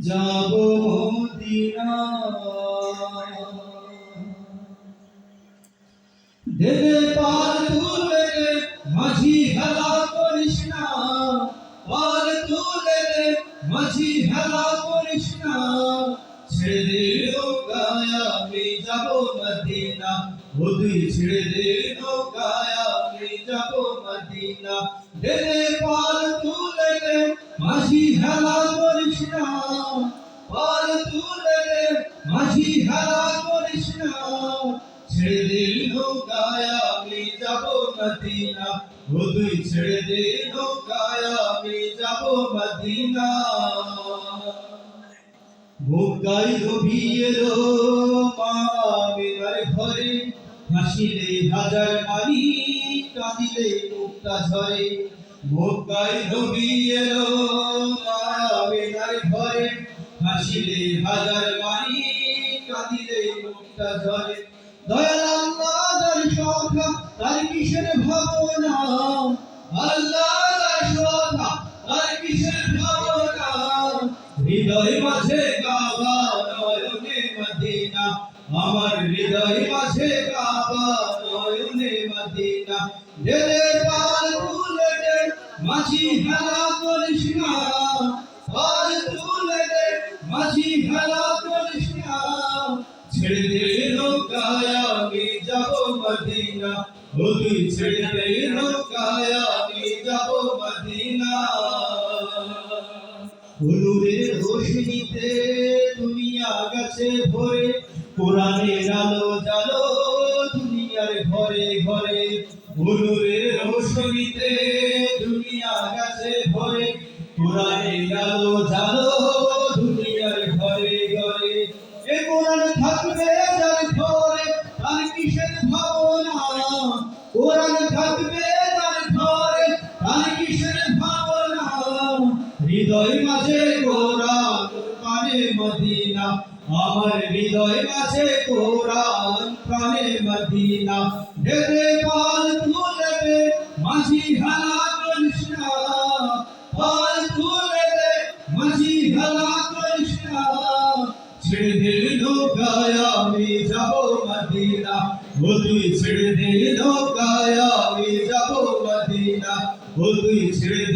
যাব মদিনা। দেবে পার তুলে মাঝি করিস না। পার তুলে মাঝি করিস না। ছেড়ে দে নৌকায় আমি যাব মদিনা। ও তুই ছেড়ে দে নৌকায় আমি যাব মদিনা। দেবে পার তুলে দে, মাঝি হেলা করিস না। পার তুলে দে যাব মদিনা। ও তুই ছেড়ে দে নৌকায় যাব মদিনা। ভোগাই এলো মা ঘরে হাসিলে হাজার কাঁদিলে মুক্তা ঝরে। ভোগাই ঘরে হাসিলে হাজার কাঁদিলে মুক্তা ঝরে। দয়াল আল্লাহ যার সখা তার কিসের ভাবনা? হৃদয় মাঝে কাবা নয়নে মদিনা। আমার হৃদয় মাঝে কাবা নয়নে মদিনা। দেলে পাল তুলে মাঝি হেলা করিস তুলে দে, মাঝি হেলা করিস না। ছেড়ে দে নৌকায় আমি যাব মদিনা। ছেড়ে নৌকায় আমি যাব মদিনা। হুজুরের রোশনীতে দুনিয়া গেছে ভরে কোরআনের আলো জালো দুনিয়ার ঘরে ঘরে। হুজুরের রোশনীতে দুনিয়া গেছে ভরে কোরআনের আলো জালো দুনিয়ার ঘরে ঘরে। এ কোরআন থাকবে যার ঘরে তার কিসের ভাবনা? কোরআন হৃদয় মাঝে কোরআন প্রাণে মদিনা। আমার হৃদয় মাঝে কোরআন প্রাণে মদিনা। দেবে পাল তুলে দে, মাঝি হালা কৃষ্ণা। পাল তুলে দে, মাঝি হালা কৃষ্ণা। ছেড়ে দে নৌকায় আমি যাব মদিনা। ও তুই ছেড়ে দে নৌকায় আমি যাব মদিনা। ও তুই ছেড়ে